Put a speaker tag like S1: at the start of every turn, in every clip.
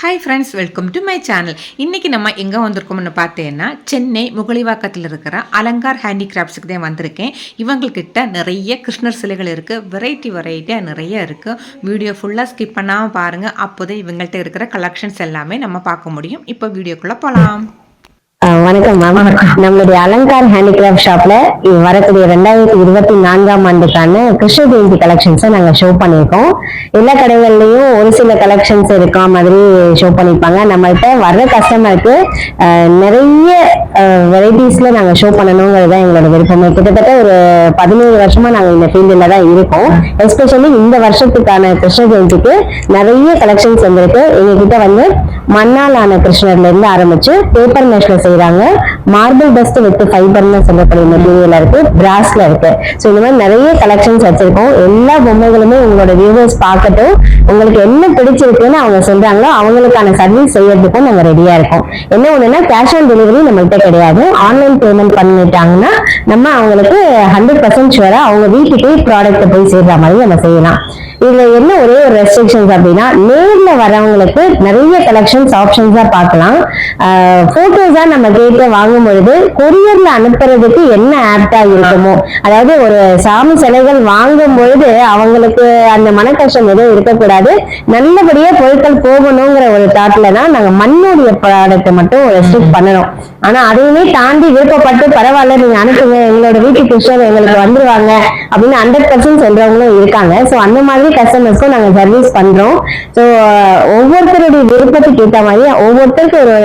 S1: Hi friends welcome to my channel இன்றைக்கி நம்ம எங்கே வந்திருக்கோம்னு பார்த்தேன்னா சென்னை முகலிவாக்கத்தில் இருக்கிற அலங்கார் ஹேண்டிகிராஃப்ட்ஸுக்கு தான் வந்திருக்கேன். இவங்கக்கிட்ட நிறைய கிருஷ்ணர் சிலைகள் இருக்குது வெரைட்டி வெரைட்டியாக நிறைய இருக்குது வீடியோ ஃபுல்லாக ஸ்கிப் பண்ணாமல் பாருங்கள் அப்போதே இவங்கள்ட்ட இருக்கிற கலெக்ஷன்ஸ் எல்லாமே நம்ம பார்க்க முடியும். இப்போ வீடியோக்குள்ளே போகலாம்
S2: வணக்கம் மேம் நம்மளுடைய அலங்கார் ஹேண்டிகிராஃப்ட் ஷாப்ல வரக்கூடிய ரெண்டாயிரத்தி இருபத்தி நான்காம் ஆண்டுக்கான கிருஷ்ண ஜெயந்தி கலெக்ஷன்ஸை நாங்க ஷோ பண்ணியிருக்கோம். எல்லா கடைகள்லயும் ஒரு சில கலெக்ஷன்ஸ் இருக்கா மாதிரி ஷோ பண்ணியிருப்பாங்க. நம்மள்ட்ட வர்ற கஸ்டமருக்கு நிறைய வெரைட்டிஸ்ல நாங்க ஷோ பண்ணணுங்கிறது தான் எங்களோட விருப்பம். கிட்டத்தட்ட ஒரு பதினேழு வருஷமா நாங்க இந்த ஃபீல்டில் தான் இருக்கோம். எஸ்பெஷலி இந்த வருஷத்துக்கான கிருஷ்ண ஜெயந்திக்கு நிறைய கலெக்ஷன்ஸ் வந்திருக்கு. எங்ககிட்ட வந்து மண்ணால் ஆன கிருஷ்ணர்ல இருந்து ஆரம்பிச்சு பேப்பர் மேஷ்ல செய்றாங்க மார்பிள் டஸ்ட் வித் ஃபைபர்னு சொல்லக்கூடிய மெட்டீரியல் இருக்கு. பிராஸ்ல இருக்கு. ஸோ இந்த மாதிரி நிறைய கலெக்ஷன்ஸ் வச்சிருக்கோம். எல்லா பொம்மைகளுமே உங்களோட வியூவர்ஸ் பார்க்கட்டும். உங்களுக்கு என்ன பிடிச்சிருக்குன்னு அவங்க சொல்றாங்களோ அவங்களுக்கான சர்வீஸ் செய்யறதுக்கும் நாங்க ரெடியா இருக்கோம். என்ன ஒண்ணுன்னா கேஷ் ஆன் டெலிவரி நம்மள்கிட்ட கிடையாது. ஆன்லைன் பேமெண்ட் பண்ணிட்டாங்கன்னா நம்ம அவங்களுக்கு ஹண்ட்ரட் பர்சன்ட் ஷுவரா அவங்க வீட்டுக்கே ப்ராடக்ட் போய் சேர்ற மாதிரி நம்ம செய்யலாம். இதுல என்ன ஒரே ஒரு ரெஸ்ட்ரிக்ஷன்ஸ் அப்படின்னா நேர்ல வரவங்களுக்கு நிறைய கலெக்ஷன்ஸ் ஆப்ஷன்ஸா பார்க்கலாம். போட்டோஸா நம்ம கேட்டு வாங்கும் பொழுது கொரியர்ல அனுப்புறதுக்கு என்ன ஆப்டா இருக்குமோ? அதாவது ஒரு சாமி சிலைகள் வாங்கும் பொழுது அவங்களுக்கு அந்த மன கஷ்டம் எதுவும் இருக்கக்கூடாது. நல்லபடியா பொருட்கள் போகணுங்கிற ஒரு தாட்ல தான் நாங்க மண்ணுடைய ப்ராடக்ட் மட்டும் ரெஸ்ட்ரிக்ட் பண்ணணும். ஆனா அதையுமே தாண்டி விருப்பப்பட்டு பரவாயில்ல நீங்க அனுப்புங்க. எங்களோட வீட்டுக்கு கிருஷ்ணர் எங்களுக்கு வந்துருவாங்க அப்படின்னு ஹண்ட்ரட் பர்சன்ட் சொல்றவங்களும் இருக்காங்க. ஸோ அந்த மாதிரி கஸ்டமர்ஸ்க்கும் நாங்க சர்வீஸ் பண்றோம். ஸோ ஒவ்வொருத்தருடைய விருப்பத்துக்கு ஏற்ற மாதிரி ஒவ்வொருத்தருக்கு ஒரு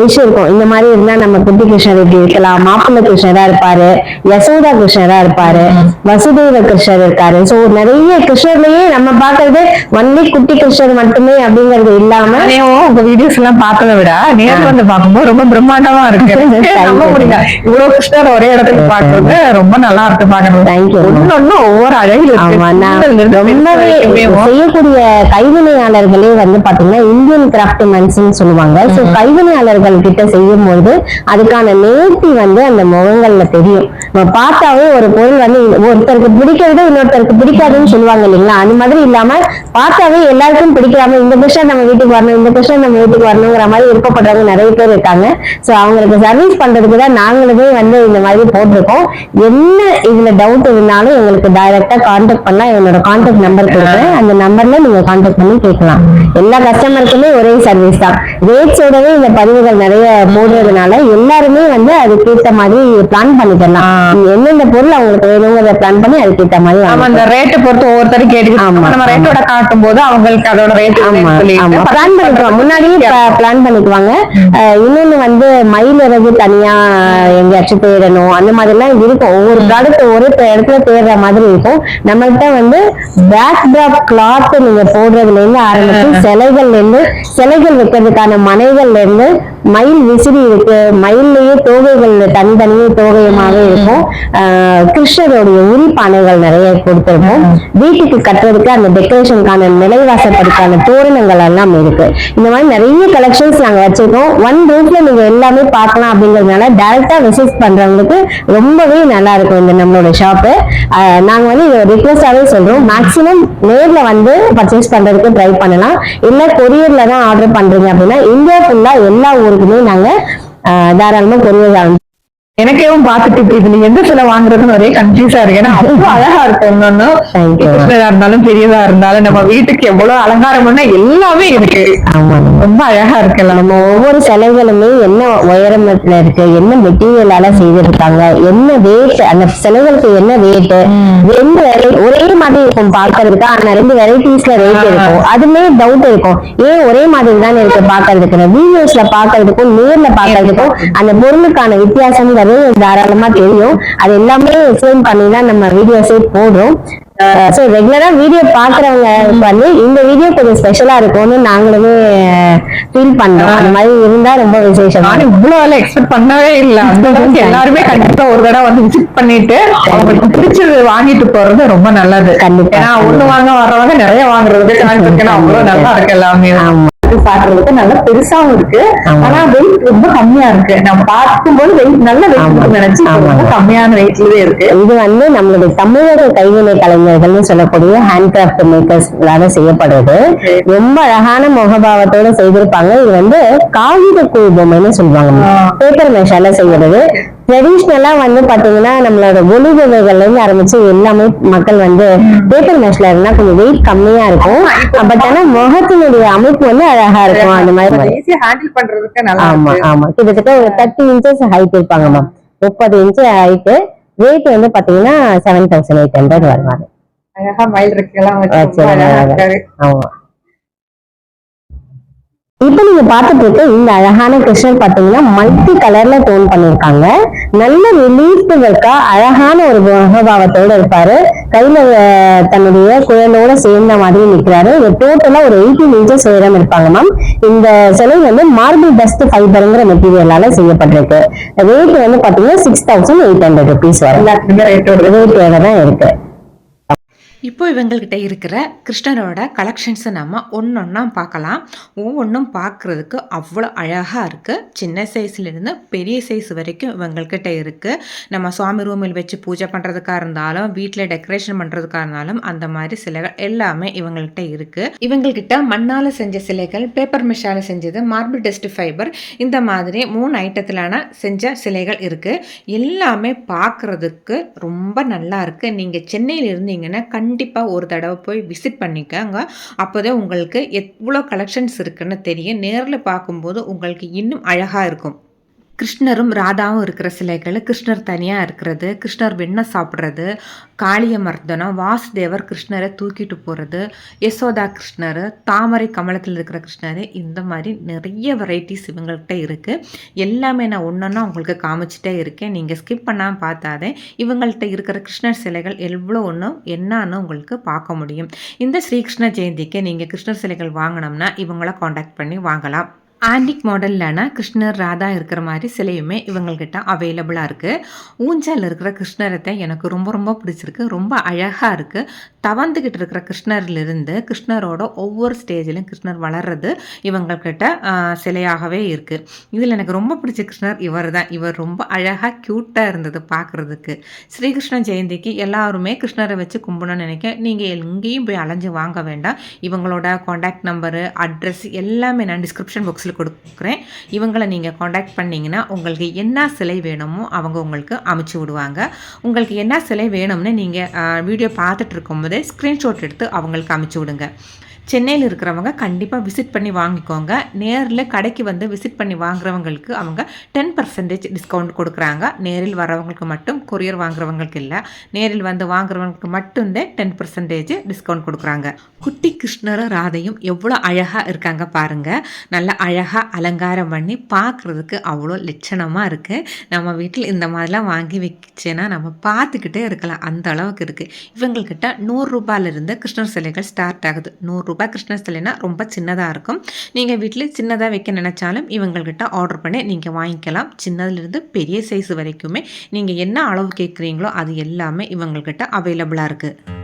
S2: விஷயம் இருக்கும். இந்த மாதிரி இருந்தா நம்ம குட்டி கிருஷ்ணர் இப்படி இருக்கலாம் மாப்பிள்ளை கிருஷ்ணரா இருப்பாரு யசோதா கிருஷ்ணரா இருப்பாரு வசுதேவ கிருஷ்ணர் இருக்காரு. ஸோ நிறைய கிருஷ்ணர்லயே நம்ம பாக்குறது ஒன்லி குட்டி கிருஷ்ணர் மட்டுமே அப்படிங்கிறது இல்லாம
S3: உங்க வீடியோஸ் எல்லாம் பார்த்ததை விட நேரில் வந்து பார்க்கும்போது ரொம்ப பிரம்மாண்டமா இருக்கு. நம்ப முடியல. இவ்வளவு கிருஷ்ணர் ஒரே இடத்துல பாக்குறது ரொம்ப நல்லா இருக்கு
S2: you.
S3: ஒன்னொன்னு ஒவ்வொரு அழகில்
S2: செய்யக்கூடிய கைவினையாளர்களே வந்து பாத்தீங்கன்னா இந்தியன் கிராஃப்ட் மென்ஸ்னு சொல்லுவாங்க. சோ கைவினையாளர்கள் கிட்ட செய்யும் பொழுது அதுக்கான நேர்த்தி வந்து அந்த முகங்கள்ல தெரியும். பார்த்தாவே ஒரு பொருள் வந்து ஒருத்தருக்கு பிடிக்கிறது இன்னொருத்தருக்கு பிடிக்காதுன்னு சொல்லுவாங்க இல்லைங்களா? அந்த மாதிரி இல்லாம பார்த்தாவே எல்லாருக்கும் பிடிக்காம இந்த கிருஷ்ணன் நம்ம வீட்டுக்கு வரணும் இந்த கிருஷ்ணன் நம்ம வீட்டுக்கு வரணுங்கிற மாதிரி விருப்பப்படுறவங்க நிறைய பேர் இருக்காங்க. சோ அவங்களுக்கு சர்வீஸ் பண்றதுக்கு தான் நாங்களுமே வந்து இந்த மாதிரி போட்டிருக்கோம். என்ன இதுல டவுட் இருந்தாலும் எங்களுக்கு டைரக்டா கான்டாக்ட் பண்ணா என்னோட கான்டாக்ட் நம்பர் கொடுக்குறேன் அந்த நம்பர்ல நீங்க கான்டாக்ட் பண்ணி கேட்கலாம். எல்லா கஸ்டமருக்குமே ஒரே சர்வீஸ் தான். ரேட்ஸோடவே இந்த பதிவுகள் நிறைய போடுறதுனால எல்லாருமே வந்து அதுக்கேத்த மாதிரி பிளான் பண்ணிக்கலாம் எந்தெந்த பொருள் அவங்களுக்கு வேணுங்கிறத பிளான் பண்ணி அதுக்கேத்த மாதிரி
S3: ஆமா. அந்த ரேட்டை பொறுத்து ஒவ்வொருத்தரும் கேட்டு
S2: ஆமா,
S3: நம்ம ரேட்டோட காட்டும் போது அவங்களுக்கு அதோட ரேட்
S2: ஆமா ஆமா. பிளான் பண்ணிக்குவாங்க முன்னாடியே பிளான் பண்ணிக்குவாங்க. இன்னொன்னு வந்து மயில் இறகு தனியா எங்கேயாச்சும் தேடணும் அந்த மாதிரி எல்லாம் இருக்கும். ஒவ்வொரு ப்ராடக்ட் ஒரு இடத்துல தேடுற மாதிரி இருக்கும். நம்மள்ட்ட வந்து பேக் ட்ராப் கிளாத் நீங்க போடுறதுல இருந்து ஆரம்பிச்சு சிலைகள்ல இருந்து சிலைகள் வைக்கிறதுக்கான மனைகள்ல இருந்து மயில் விசிறி இருக்கு. மயிலேயே தோகைகள் தனித்தனியே தோகையமாக இருக்கும். கிருஷ்ணருடைய உரி பானைகள் நிறைய கொடுத்துருக்கோம். வீட்டுக்கு கட்டுறதுக்கு அந்த டெக்கரேஷனுக்கான நிலைவாசப்படுக்கான தோரணங்கள் எல்லாம் இருக்கு. இந்த மாதிரி நிறைய கலெக்ஷன்ஸ் நாங்க வச்சிருக்கோம். ஒன் ரூட்ல நீங்க எல்லாமே பார்க்கலாம் அப்படிங்கறதுனால டைரக்டா விசிட் பண்றவங்களுக்கு ரொம்பவே நல்லா இருக்கும் இந்த நம்மளோட ஷாப்பு நாங்க வந்து இதை ரிக்வஸ்டாவே சொல்றோம். மேக்ஸிமம் நேர்ல வந்து பர்ச்சேஸ் பண்றதுக்கு ட்ரை பண்ணலாம். இல்ல கொரியர்ல தான் ஆர்டர் பண்றீங்க அப்படின்னா இந்தியா ஃபுல்லா எல்லா ஊருக்கும் நாங்க அஹ், தாராளமா கொரியர்
S3: எனக்கேவும் பார்த்துட்டு இப்ப இதுல எந்த சிலை வாங்குறதுன்னு ஒரே கன்ஃபியூஸா இருக்கு. ஏன்னா அவ்வளவு அழகா இருக்கு ஒன்னொன்னு
S2: Thank you.
S3: கிருஷ்ணரா இருந்தாலும் பெரியதா இருந்தாலும் நம்ம வீட்டுக்கு எவ்வளவு அலங்காரம் பண்ணா எல்லாமே இருக்கு. ரொம்ப அழகா இருக்கு எல்லாம்.
S2: நம்ம ஒவ்வொரு சிலைகளுமே என்ன உயரத்துல இருக்கு என்ன மெட்டீரியலால செய்திருக்காங்க என்ன வெயிட் அந்த சிலைகளுக்கு என்ன வெயிட் ரெண்டு ஒரே மாதிரி இருக்கும் பார்க்கறதுக்கு. ஆனா ரெண்டு வெரைட்டிஸ்ல ரேட் இருக்கும். அதுமே டவுட் இருக்கும். ஏன் ஒரே மாதிரி தானே இருக்கு பார்க்கறதுக்கு வீடியோஸ்ல பார்க்கறதுக்கும் நேர்ல பார்க்கறதுக்கும் அந்த பொருளுக்கான வித்தியாசம்ங்கிறது தாராளமா தெரியும். அது எல்லாமே எக்ஸ்பிளைன் பண்ணி தான் நம்ம வீடியோஸே போடுறோம் ஸோ ரெகுலரா வீடியோ பாக்குறவங்க வந்து இந்த வீடியோ கொஞ்சம் ஸ்பெஷலா இருக்கும்னு நாங்களுமே ஃபீல் பண்றோம். அந்த மாதிரி இருந்தா ரொம்ப விசேஷம்.
S3: நானும் இவ்வளவு எல்லாம் எக்ஸ்பெக்ட் பண்ணவே இல்ல. அந்த அளவுக்கு எல்லாருமே கண்டிப்பா ஒரு தடவை வந்து விசிட் பண்ணிட்டு அவங்களுக்கு பிடிச்சது வாங்கிட்டு போறது ரொம்ப நல்லது.
S2: கண்டிப்பா.
S3: ஏன்னா ஒண்ணு வாங்க வர்றவங்க நிறைய ஏன்னா அவ்வளவு நல்லா இருக்கு எல்லாமே. இருக்கு பாக்குறதுக்கு நல்லா பெருசாவும் இருக்கு. ஆனா வெயிட் ரொம்ப கம்மியா இருக்கு. நம்ம பார்க்கும்போது வெயிட் நல்ல வெயிட். நினைச்சு ரொம்ப. கம்மியான வெயிட்லயே இருக்கு.
S2: இது வந்து நம்மளுடைய தமிழக கைவினை கலைஞர்கள்னு சொல்லக்கூடிய ஹேண்ட் கிராஃப்ட் மேக்கர்ஸ்லால செய்யப்படுறது. ரொம்ப அழகான முகபாவத்தோட செய்திருப்பாங்க. இது வந்து காகித கூ பொம்மைன்னு சொல்லுவாங்க. பேப்பர் மேஷால செய்யறது. ட்ரெடிஷ்னலா வந்து பாத்தீங்கன்னா நம்மளோட ஒளி பொம்மைகள்ல இருந்து ஆரம்பிச்சு எல்லாமே மக்கள் வந்து பேப்பர் மேஷ்ல இருந்தா கொஞ்சம் வெயிட் கம்மியா இருக்கும். பட் ஆனா முகத்தினுடைய அமைப்பு வந்து அழகா இருக்கும். அந்த மாதிரி
S3: ஹேண்டில் பண்றதுக்கு
S2: ஆமா
S3: இருக்கு.
S2: ஆமா. கிட்டத்தட்ட ஒரு தேர்ட்டி இன்ச்சஸ் ஹைட் இருப்பாங்க மேம் முப்பது இன்ச் ஹைட் வெயிட் வந்து பாத்தீங்கன்னா செவன் தௌசண்ட் எயிட் ஹண்ட்ரட் வருவாங்க
S3: அழகா மயில். இருக்காரு
S2: ஆமா. இப்ப நீங்க பார்த்துட்டு இருக்க இந்த அழகான கிருஷ்ணர் பாத்தீங்கன்னா மல்டி கலர்ல டோன் பண்ணிருக்காங்க நல்ல ரிலீஃப் ஒர்க்கா அழகான ஒரு முகபாவத்தோட இருப்பாரு. கையில தன்னுடைய குழலோட சேர்ந்த மாதிரி நிக்கிறாரு. இது டோட்டலா ஒரு எயிட்டீன் இன்ச்சஸ் உயரம் இருப்பாங்க மேம் இந்த சிலை வந்து மார்பிள் டஸ்ட் ஃபைபருங்கிற மெட்டீரியலால செய்யப்பட்டிருக்கு. ரேட் வந்து பாத்தீங்கன்னா six thousand eight hundred rupees வரும்.
S3: ரேட்டோட
S2: தான் இருக்கு.
S1: இப்போ இவங்கள்கிட்ட இருக்கிற கிருஷ்ணரோட கலெக்ஷன்ஸை நம்ம ஒன்றொன்னா பார்க்கலாம். ஒவ்வொன்றும் பார்க்குறதுக்கு அவ்வளோ அழகாக இருக்குது சின்ன சைஸ்லேருந்து பெரிய சைஸ் வரைக்கும் இவங்கள்கிட்ட இருக்குது நம்ம சுவாமி ரூமில் வச்சு பூஜை பண்ணுறதுக்காக இருந்தாலும் வீட்டில் டெக்கரேஷன் பண்ணுறதுக்காக இருந்தாலும் அந்த மாதிரி சிலைகள் எல்லாமே இவங்கள்கிட்ட இருக்குது இவங்கள்கிட்ட மண்ணால் செஞ்ச சிலைகள் பேப்பர் மிஷால் செஞ்சது மார்பிள் டெஸ்ட் ஃபைபர் இந்த மாதிரி மூணு ஐட்டத்திலான செஞ்ச சிலைகள் இருக்குது எல்லாமே பார்க்குறதுக்கு ரொம்ப நல்லா இருக்குது நீங்கள் சென்னையில் இருந்தீங்கன்னா கண் கண்டிப்பாக ஒரு தடவை போய் விசிட் பண்ணிக்கோங்க. அப்போதான் உங்களுக்கு எவ்வளோ கலெக்ஷன்ஸ் இருக்குன்னு தெரியும் நேரில் பார்க்கும்போது உங்களுக்கு இன்னும் அழகாக இருக்கும். கிருஷ்ணரும் ராதாவும் இருக்கிற சிலைகள் கிருஷ்ணர் தனியாக இருக்கிறது கிருஷ்ணர் வெண்ணை சாப்பிட்றது காளிய மர்தனம் வாசுதேவர் கிருஷ்ணரை தூக்கிட்டு போகிறது யசோதா கிருஷ்ணர் தாமரை கமலத்தில் இருக்கிற கிருஷ்ணர் இந்த மாதிரி நிறைய வெரைட்டிஸ் இவங்கள்ட்ட இருக்குது எல்லாமே நான் ஒன்றுன்னா உங்களுக்கு காமிச்சிட்டே இருக்கேன். நீங்கள் ஸ்கிப் பண்ணாமல் பார்த்தாதே இவங்கள்ட்ட இருக்கிற கிருஷ்ணர் சிலைகள் எவ்வளோ ஒன்றும் என்னன்னு உங்களுக்கு பார்க்க முடியும். இந்த ஸ்ரீகிருஷ்ண ஜெயந்திக்கு நீங்கள் கிருஷ்ணர் சிலைகள் வாங்கினோம்னா இவங்கள காண்டாக்ட் பண்ணி வாங்கலாம். ஆன்டிக் மாடல்லான கிருஷ்ணர் ராதா இருக்கிற மாதிரி சிலையுமே இவங்கள்கிட்ட அவைலபிளாக இருக்குது ஊஞ்சல் இருக்கிற கிருஷ்ணரத்தை எனக்கு ரொம்ப ரொம்ப பிடிச்சிருக்கு. ரொம்ப அழகாக இருக்குது தவந்துக்கிட்டு இருக்கிற கிருஷ்ணர்லேருந்து கிருஷ்ணரோட ஒவ்வொரு ஸ்டேஜிலும் கிருஷ்ணர் வளர்றது இவங்கள்கிட்ட சிலையாகவே இருக்குது இதில் எனக்கு ரொம்ப பிடிச்ச கிருஷ்ணர் இவர் தான் இவர் ரொம்ப அழகாக க்யூட்டாக இருந்தது பார்க்குறதுக்கு ஸ்ரீகிருஷ்ண ஜெயந்திக்கு எல்லாருமே கிருஷ்ணரை வச்சு கும்பிடணும்னு நினைக்க நீங்கள் எங்கேயும் போய் அலைஞ்சு வாங்க வேண்டாம். இவங்களோட காண்டாக்ட் நம்பரு அட்ரஸ் எல்லாமே நான் டிஸ்கிரிப்ஷன் பாக்ஸில் கொடுக்குறேன். இவங்களை நீங்கள் காண்டாக்ட் பண்ணிங்கன்னா உங்களுக்கு என்ன சிலை வேணுமோ அவங்க உங்களுக்கு அமைச்சு விடுவாங்க. உங்களுக்கு என்ன சிலை வேணும்னு நீங்கள் வீடியோ பார்த்துட்டு ஸ்க்ரீன்ஷாட் எடுத்து அவங்களுக்கு அமுச்சு விடுங்க. சென்னையில் இருக்கிறவங்க கண்டிப்பாக விசிட் பண்ணி வாங்கிக்கோங்க. நேரில் கடைக்கு வந்து விசிட் பண்ணி வாங்குறவங்களுக்கு அவங்க டென் பர்சன்டேஜ் டிஸ்கவுண்ட் கொடுக்குறாங்க. நேரில் வரவங்களுக்கு மட்டும் கொரியர் வாங்குறவங்களுக்கு இல்லை. நேரில் வந்து வாங்குறவங்களுக்கு மட்டும்தான் டென் பர்சன்டேஜ் டிஸ்கவுண்ட் கொடுக்குறாங்க. குட்டி கிருஷ்ணரும் ராதையும் எவ்வளோ அழகாக இருக்காங்க பாருங்கள் நல்லா அழகாக அலங்காரம் பண்ணி பார்க்குறதுக்கு அவ்வளோ லட்சணமாக இருக்குது நம்ம வீட்டில் இந்த மாதிரிலாம் வாங்கி வச்சேன்னா நம்ம பார்த்துக்கிட்டே இருக்கலாம். அந்த அளவுக்கு இருக்குது இவங்கக்கிட்ட நூறுரூபாயிலிருந்து கிருஷ்ணர் சிலைகள் ஸ்டார்ட் ஆகுது. நூறுரூபா கிருஷ்ணர் சிலைனா ரொம்ப சின்னதாக இருக்கும். நீங்கள் வீட்டில் சின்னதாக வைக்க நினச்சாலும் இவங்கள்கிட்ட ஆர்டர் பண்ணி நீங்கள் வாங்கிக்கலாம். சின்னதுலேருந்து பெரிய சைஸ் வரைக்குமே நீங்கள் என்ன அளவு கேட்குறீங்களோ அது எல்லாமே இவங்கள்கிட்ட அவைலபிளாக இருக்குது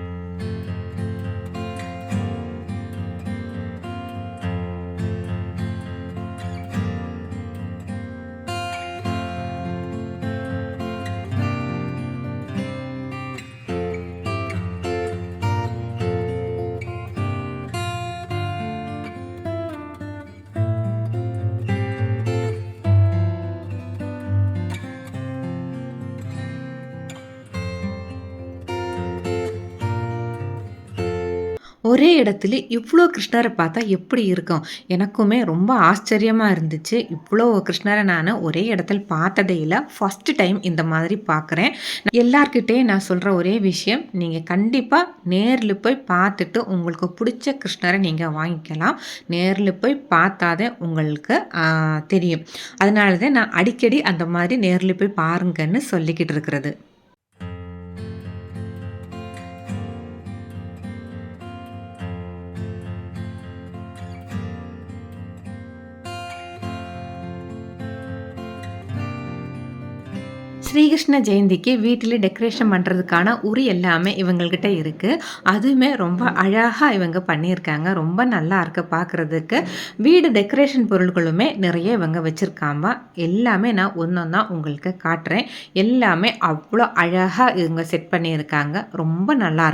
S1: ஒரே இடத்துல இவ்வளோ கிருஷ்ணரை பார்த்தா எப்படி இருக்கும்? எனக்குமே ரொம்ப ஆச்சரியமாக இருந்துச்சு. இவ்வளோ கிருஷ்ணரை நான் ஒரே இடத்துல பார்த்ததே இல்லை. ஃபஸ்ட்டு டைம் இந்த மாதிரி பார்க்குறேன் எல்லார்கிட்டே நான் சொல்கிற ஒரே விஷயம் நீங்கள் கண்டிப்பாக நேரில் போய் பார்த்துட்டு உங்களுக்கு பிடிச்ச கிருஷ்ணரை நீங்கள் வாங்கிக்கலாம். நேரில் போய் பார்த்தாதே உங்களுக்கு தெரியும். அதனால தான் நான் அடிக்கடி அந்த மாதிரி நேரில் போய் பாருங்கன்னு சொல்லிக்கிட்டு இருக்கிறது. ஸ்ரீகிருஷ்ண ஜெயந்திக்கு வீட்டில் டெக்கரேஷன் பண்ணுறதுக்கான உரி எல்லாமே இவங்கள்கிட்ட இருக்குது அதுவுமே ரொம்ப அழகாக இவங்க பண்ணியிருக்காங்க. ரொம்ப நல்லா இருக்கு பார்க்குறதுக்கு வீடு டெக்கரேஷன் பொருட்களுமே நிறைய இவங்க வச்சுருக்காங்க. எல்லாமே நான் ஒன்றொன்னா உங்களுக்கு காட்டுறேன். எல்லாமே அவ்வளோ அழகாக இவங்க செட் பண்ணியிருக்காங்க. ரொம்ப நல்லா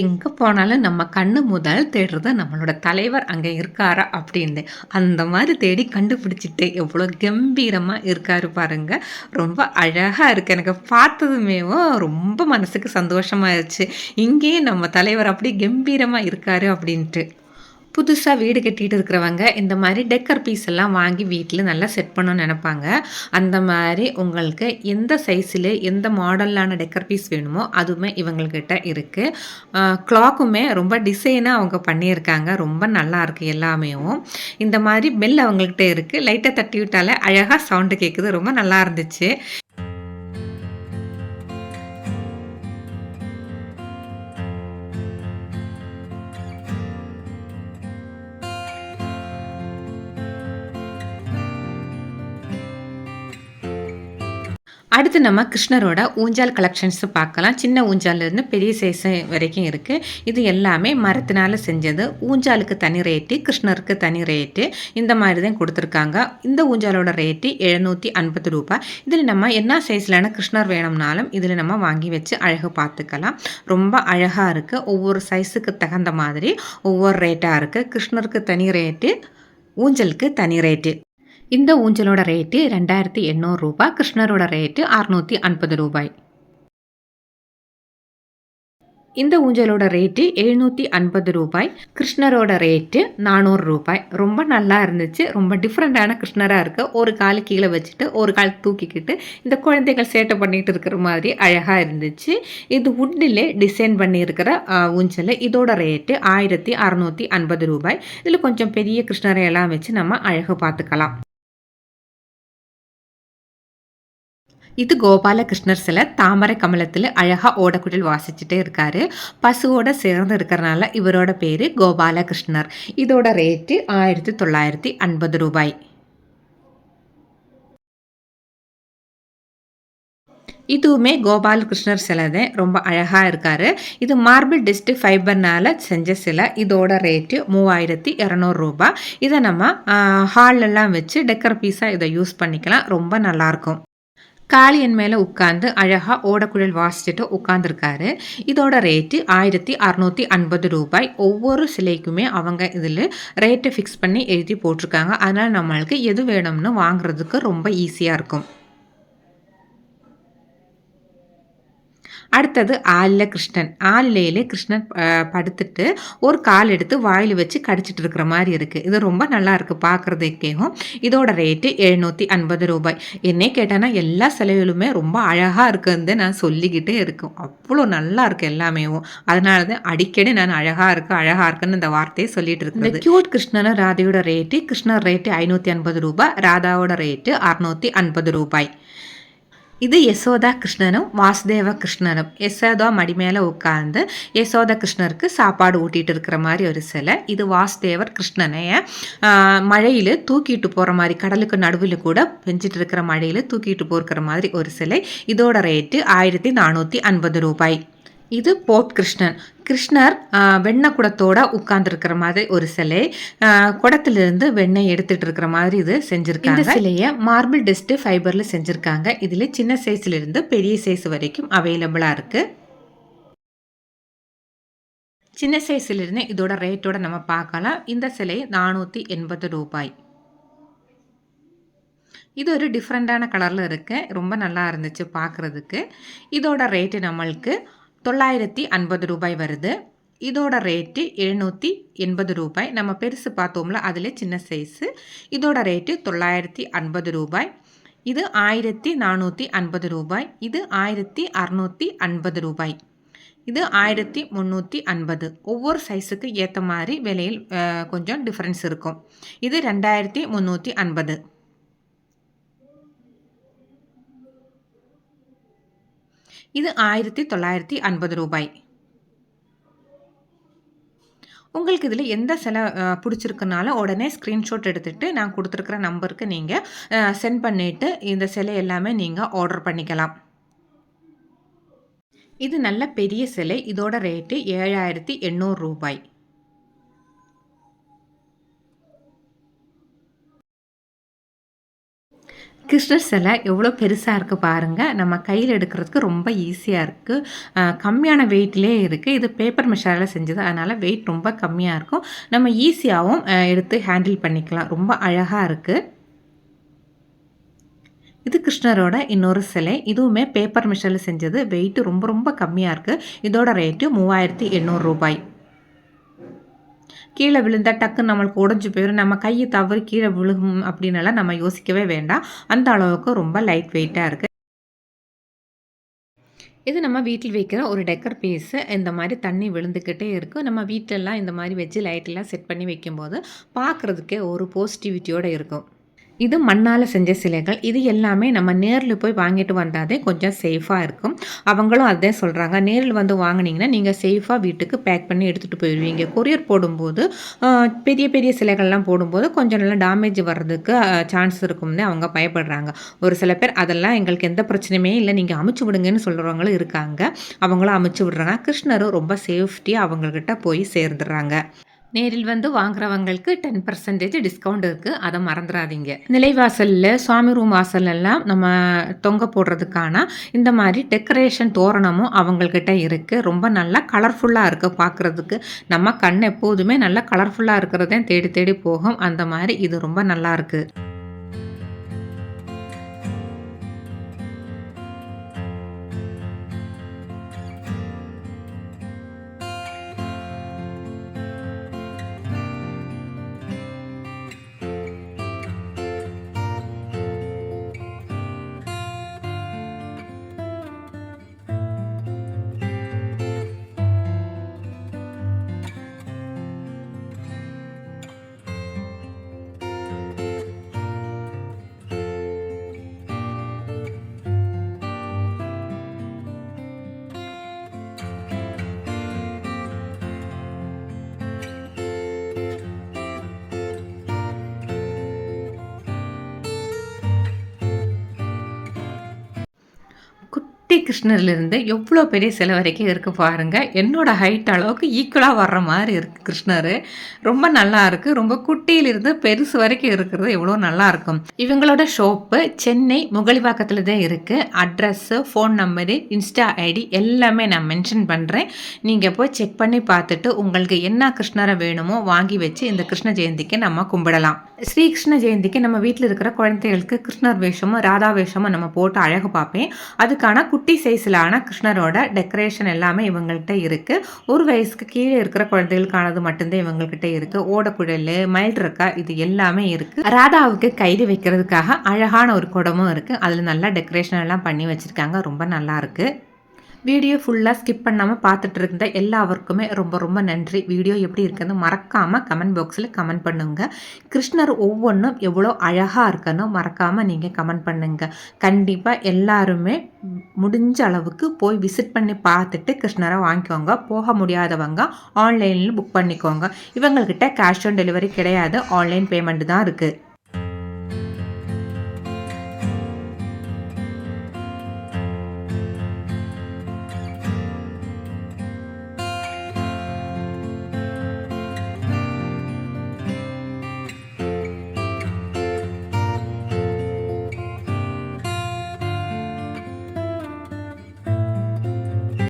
S1: எங்கே போனாலும் நம்ம கண்ணு முதல் தேடுறது நம்மளோட தலைவர் அங்கே இருக்காரா அப்படின்னு. அந்த மாதிரி தேடி கண்டுபிடிச்சிட்டு எவ்வளோ கம்பீரமாக இருக்காரு பாருங்க. ரொம்ப அழகாக இருக்கு. எனக்கு பார்த்ததுமேவும் ரொம்ப மனசுக்கு சந்தோஷமாயிருச்சு. இங்கேயே நம்ம தலைவர் அப்படி கம்பீரமாக இருக்காரு அப்படின்ட்டு. புதுசாக வீடு கட்டிகிட்டு இருக்கிறவங்க இந்த மாதிரி டெக்கர் பீஸ் எல்லாம் வாங்கி வீட்டில் நல்லா செட் பண்ணணும்னு நினைப்பாங்க. அந்த மாதிரி உங்களுக்கு எந்த சைஸில் எந்த மாடலான டெக்கர் பீஸ் வேணுமோ அதுவுமே இவங்கக்கிட்ட இருக்குது கிளாக்குமே ரொம்ப டிசைனாக அவங்க பண்ணியிருக்காங்க. ரொம்ப நல்லா இருக்குது எல்லாமேவும். இந்த மாதிரி பெல் அவங்கக்கிட்ட இருக்குது லைட்டாக தட்டி விட்டாலே அழகாக சவுண்டு கேட்குது ரொம்ப நல்லா இருந்துச்சு. அடுத்து நம்ம கிருஷ்ணரோட ஊஞ்சால் கலெக்ஷன்ஸ் பார்க்கலாம். சின்ன ஊஞ்சாலேருந்து பெரிய சைஸ் வரைக்கும் இருக்குது இது எல்லாமே மரத்தினால் செஞ்சது. ஊஞ்சாலுக்கு தனி ரேட்டு கிருஷ்ணருக்கு தனி ரேட்டு இந்த மாதிரி தான் கொடுத்துருக்காங்க. இந்த ஊஞ்சாலோட ரேட்டு எழுநூற்றி ஐம்பது ரூபாய். இதில் நம்ம என்ன சைஸ்லான கிருஷ்ணர் வேணும்னாலும் இதில் நம்ம வாங்கி வச்சு அழகு பார்த்துக்கலாம். ரொம்ப அழகாக இருக்குது ஒவ்வொரு சைஸுக்கு தகுந்த மாதிரி ஒவ்வொரு ரேட்டாக இருக்குது கிருஷ்ணருக்கு தனி ரேட்டு ஊஞ்சலுக்கு தனி ரேட்டு இந்த ஊஞ்சலோட ரேட்டு ரெண்டாயிரத்தி எண்ணூறு ரூபாய் கிருஷ்ணரோட ரேட்டு அறுநூற்றி ஐம்பது ரூபாய். இந்த ஊஞ்சலோட ரேட்டு எழுநூற்றி ஐம்பது ரூபாய் கிருஷ்ணரோட ரேட்டு நானூறு ரூபாய். ரொம்ப நல்லா இருந்துச்சு. ரொம்ப டிஃப்ரெண்ட்டான கிருஷ்ணராக இருக்குது ஒரு கால் கீழே வச்சுட்டு ஒரு கால் தூக்கிக்கிட்டு இந்த குழந்தைகள் சேட்டை பண்ணிகிட்டு இருக்கிற மாதிரி அழகாக இருந்துச்சு. இது உட்டிலே டிசைன் பண்ணியிருக்கிற ஊஞ்சல். இதோட ரேட்டு ஆயிரத்தி அறநூற்றி ஐம்பது ரூபாய். இதில் கொஞ்சம் பெரிய கிருஷ்ணரை எல்லாம் வச்சு நம்ம அழகு பார்த்துக்கலாம். இது கோபாலகிருஷ்ணர் சிலை தாமரை கமலத்தில் அழகாக ஓடக்குடில் வாசிச்சுட்டே இருக்காரு பசுவோட சேர்ந்து இருக்கிறனால இவரோட பேர் கோபாலகிருஷ்ணர் இதோட ரேட்டு ஆயிரத்தி தொள்ளாயிரத்தி ஐம்பது ரூபாய் இதுவுமே கோபாலகிருஷ்ணர் சிலை தான் ரொம்ப அழகாக இருக்கார் இது மார்பிள் டிஸ்ட் ஃபைபர்னால செஞ்ச சிலை இதோட ரேட்டு மூவாயிரத்தி இரநூறுபா ரூபாய் இதை நம்ம ஹாலெல்லாம் வச்சு டெக்கர் பீஸாக இதை யூஸ் பண்ணிக்கலாம் ரொம்ப நல்லாயிருக்கும் காளியன் மேலே உட்காந்து அழகாக ஓடக்குழல் வாசிச்சுட்டு உட்காந்துருக்காரு இதோட ரேட்டு ஆயிரத்தி அறநூற்றி ஐம்பது ரூபாய் ஒவ்வொரு சிலைக்குமே அவங்க இதில் ரேட்டை ஃபிக்ஸ் பண்ணி எழுதி போட்டிருக்காங்க அதனால் நம்மளுக்கு எது வேணும்னு வாங்குறதுக்கு ரொம்ப ஈஸியாக இருக்கும் அடுத்தது ஆலில் கிருஷ்ணன். ஆலிலையிலே கிருஷ்ணன் படுத்துட்டு ஒரு கால் எடுத்து வாயில் வச்சு கடிச்சிட்டு இருக்கிற மாதிரி இருக்குது இது ரொம்ப நல்லா இருக்குது பார்க்குறதுக்கேவும் இதோட ரேட்டு எழுநூற்றி ஐம்பது ரூபாய். என்னே கேட்டானா எல்லா சிலைகளுமே ரொம்ப அழகாக இருக்குன்னு நான் சொல்லிக்கிட்டே இருக்கும். அவ்வளோ நல்லா இருக்கு எல்லாமேவும் அதனால தான் அடிக்கடி நான் அழகாக இருக்கு அழகாக இருக்குன்னு இந்த வார்த்தையை சொல்லிட்டு இருக்கேன் கியூட் கிருஷ்ணனும் ராதையோட ரேட்டு கிருஷ்ணர் ரேட்டு ஐநூற்றி ஐம்பது ரூபாய் ராதாவோட ரேட்டு அறுநூற்றி ஐம்பது ரூபாய். இது யசோதா கிருஷ்ணனும் வாசுதேவ கிருஷ்ணனும் யசோதா மடி மேலே உட்காந்து யசோதா கிருஷ்ணருக்கு சாப்பாடு ஊட்டிட்டு இருக்கிற மாதிரி ஒரு சிலை இது வாசுதேவர் கிருஷ்ணனைய மழையில் தூக்கிட்டு போகிற மாதிரி கடலுக்கு நடுவில் கூட பெஞ்சிட்டு இருக்கிற மழையில் தூக்கிட்டு போகிற மாதிரி ஒரு சிலை இதோட ரேட்டு ஆயிரத்தி நானூற்றி ஐம்பது ரூபாய் இது போட் கிருஷ்ணன். கிருஷ்ணர் ஆஹ், வெண்ணெய் குடத்தோட உட்கார்ந்துருக்கிற மாதிரி ஒரு சிலை. ஆஹ், குடத்திலிருந்து வெண்ணெய் எடுத்துட்டு இருக்கிற மாதிரி இது செஞ்சிருக்காங்க. இந்த சிலையை மார்பிள் டெஸ்ட் ஃபைபரில் செஞ்சிருக்காங்க. இதுல சின்ன சைஸ்ல இருந்து பெரிய சைஸ் வரைக்கும் அவைலபிளா இருக்கு. சின்ன சைஸ்ல இருந்து இதோட ரேட்டோட நம்ம பார்க்கலாம். இந்த சிலை நானூற்றி எண்பது ரூபாய். இது ஒரு டிஃப்ரெண்ட்டான கலரில் இருக்குது ரொம்ப நல்லா இருந்துச்சு பார்க்குறதுக்கு. இதோட ரேட்டு நம்மளுக்கு தொள்ளாயிரத்தி ஐம்பது ரூபாய் வருது. இதோட ரேட்டு எழுநூற்றி எண்பது ரூபாய். நம்ம பெருசு பார்த்தோம்ல அதில் சின்ன சைஸு இதோட ரேட்டு தொள்ளாயிரத்தி ஐம்பது ரூபாய். இது ஆயிரத்தி நானூற்றி ஐம்பது ரூபாய். இது ஆயிரத்தி அறநூற்றி ஐம்பது ரூபாய். இது ஆயிரத்தி முந்நூற்றி ஐம்பது ஒவ்வொரு சைஸுக்கு ஏற்ற மாதிரி விலையில் கொஞ்சம் டிஃப்ரென்ஸ் இருக்கும். இது ரெண்டாயிரத்தி முந்நூற்றி ஐம்பது இது ஆயிரத்தி தொள்ளாயிரத்தி ஐம்பது ரூபாய். உங்களுக்கு இதில் எந்த சிலை பிடிச்சிருக்குனாலும் உடனே ஸ்க்ரீன்ஷாட் எடுத்துகிட்டு நான் கொடுத்துருக்குற நம்பருக்கு நீங்கள் சென்ட் பண்ணிவிட்டு இந்த சிலை எல்லாமே நீங்கள் ஆர்டர் பண்ணிக்கலாம். இது நல்ல பெரிய சிலை. இதோட ரேட்டு ஏழாயிரத்தி எண்ணூறு ரூபாய். கிருஷ்ணர் சிலை எவ்வளோ பெருசாக இருக்குது பாருங்கள் நம்ம கையில் எடுக்கிறதுக்கு ரொம்ப ஈஸியாக இருக்குது கம்மியான வெயிட்லேயே இருக்குது இது பேப்பர் மிஷாரில் செஞ்சது. அதனால் வெயிட் ரொம்ப கம்மியாக இருக்கும். நம்ம ஈஸியாகவும் எடுத்து ஹேண்டில் பண்ணிக்கலாம். ரொம்ப அழகாக இருக்குது இது கிருஷ்ணரோட இன்னொரு சிலை. இதுவுமே பேப்பர் மிஷரில் செஞ்சது. வெயிட்டு ரொம்ப ரொம்ப கம்மியாக இருக்குது இதோட ரேட்டு மூவாயிரத்தி எண்ணூறு ரூபாய். கீழே விழுந்தால் டக்குன்னு நம்மளுக்கு உடஞ்சி போயிடும் நம்ம கையை தவறி கீழே விழுகும் அப்படின்னலாம் நம்ம யோசிக்கவே வேண்டாம். அந்த அளவுக்கு ரொம்ப லைட் வெயிட்டாக இருக்குது இது நம்ம வீட்டில் வைக்கிற ஒரு டெக்கர் பீஸு இந்த மாதிரி தண்ணி விழுந்துக்கிட்டே இருக்கும் நம்ம வீட்டிலலாம் இந்த மாதிரி வச்சு லைட்டெல்லாம் செட் பண்ணி வைக்கும்போது பார்க்குறதுக்கே ஒரு பாசிட்டிவிட்டியோடு இருக்கும். இது மண்ணால் செஞ்ச சிலைகள். இது எல்லாமே நம்ம நேரில் போய் வாங்கிட்டு வந்தாதே கொஞ்சம் சேஃபாக இருக்கும். அவங்களும் அதே சொல்கிறாங்க நேரில் வந்து வாங்கினீங்கன்னா நீங்கள் சேஃபாக வீட்டுக்கு பேக் பண்ணி எடுத்துகிட்டு போயிடுவீங்க கொரியர் போடும்போது பெரிய பெரிய சிலைகள்லாம் போடும்போது கொஞ்சம் நல்லா டேமேஜ் வர்றதுக்கு சான்ஸ் இருக்கும்னு அவங்க பயப்படுறாங்க. ஒரு சில பேர் அதெல்லாம் எங்களுக்கு எந்த பிரச்சனையுமே இல்லை. நீங்கள் அமுச்சு விடுங்கன்னு சொல்கிறவங்களும் இருக்காங்க. அவங்களும் அமுச்சு விடுறாங்க. கிருஷ்ணரும் ரொம்ப சேஃப்டியாக அவங்கக்கிட்ட போய் சேர்ந்துடுறாங்க. நேரில் வந்து வாங்குறவங்களுக்கு டென் பர்சன்டேஜ் டிஸ்கவுண்ட் இருக்குது அதை மறந்துடாதீங்க நிலைவாசலில் சுவாமி ரூம் வாசலெல்லாம் நம்ம தொங்க போடுறதுக்கான இந்த மாதிரி டெக்கரேஷன் தோரணமும் அவங்கக்கிட்ட இருக்குது ரொம்ப நல்லா கலர்ஃபுல்லாக இருக்குது பார்க்குறதுக்கு நம்ம கண் எப்போதுமே நல்லா கலர்ஃபுல்லாக இருக்கிறதே தேடி தேடி போகும். அந்த மாதிரி இது ரொம்ப நல்லா இருக்குது கிருஷ்ணர்லேருந்து எவ்வளோ பெரிய சிலை வரைக்கும் இருக்குது பாருங்கள் என்னோட ஹைட் அளவுக்கு ஈக்குவலாக வர்ற மாதிரி இருக்குது கிருஷ்ணர். ரொம்ப நல்லா இருக்குது ரொம்ப குட்டியிலிருந்து பெருசு வரைக்கும் இருக்கிறது எவ்வளோ நல்லா இருக்கும். இவங்களோட ஷோப்பு சென்னை முகலிவாக்கத்தில் தான் இருக்குது address phone number insta ID எல்லாமே நான் மென்ஷன் பண்ணுறேன் நீங்கள் போய் செக் பண்ணி பார்த்துட்டு உங்களுக்கு என்ன கிருஷ்ணரை வேணுமோ வாங்கி வச்சு இந்த கிருஷ்ண ஜெயந்திக்கு நம்ம கும்பிடலாம். ஸ்ரீ கிருஷ்ண ஜெயந்திக்கு நம்ம வீட்டில் இருக்கிற குழந்தைகளுக்கு கிருஷ்ணர் வேஷமும் ராதா வேஷமும் நம்ம போட்டு அழகு பார்ப்பேன். அதுக்கான குட்டி சைஸ்லான கிருஷ்ணரோட டெக்கரேஷன் எல்லாமே இவங்கள்ட்ட இருக்குது ஒரு வயசுக்கு கீழே இருக்கிற குழந்தைகளுக்கானது மட்டும்தான் இவங்கள்கிட்ட இருக்குது ஓடக்குழல் மயில் இருக்கா இது எல்லாமே இருக்குது ராதாவுக்கு கைது வைக்கிறதுக்காக அழகான ஒரு குடமும் இருக்குது அதில் நல்லா டெக்கரேஷன் எல்லாம் பண்ணி வச்சுருக்காங்க. ரொம்ப நல்லா இருக்குது வீடியோ ஃபுல்லாக ஸ்கிப் பண்ணாமல் பார்த்துட்டு இருந்த எல்லாருக்குமே ரொம்ப ரொம்ப நன்றி. வீடியோ எப்படி இருக்குன்னு மறக்காமல் கமெண்ட் பாக்ஸில் கமெண்ட் பண்ணுங்கள் கிருஷ்ணர் ஒவ்வொன்றும் எவ்வளோ அழகாக இருக்குன்னு மறக்காமல் நீங்கள் கமெண்ட் பண்ணுங்க. கண்டிப்பாக எல்லாருமே முடிஞ்ச அளவுக்கு போய் விசிட் பண்ணி பார்த்துட்டு கிருஷ்ணரை வாங்கிக்கோங்க. போக முடியாதவங்க ஆன்லைனில் புக் பண்ணிக்கோங்க. இவங்கக்கிட்ட கேஷ் ஆன் டெலிவரி கிடையாது. ஆன்லைன் பேமெண்ட் தான் இருக்குது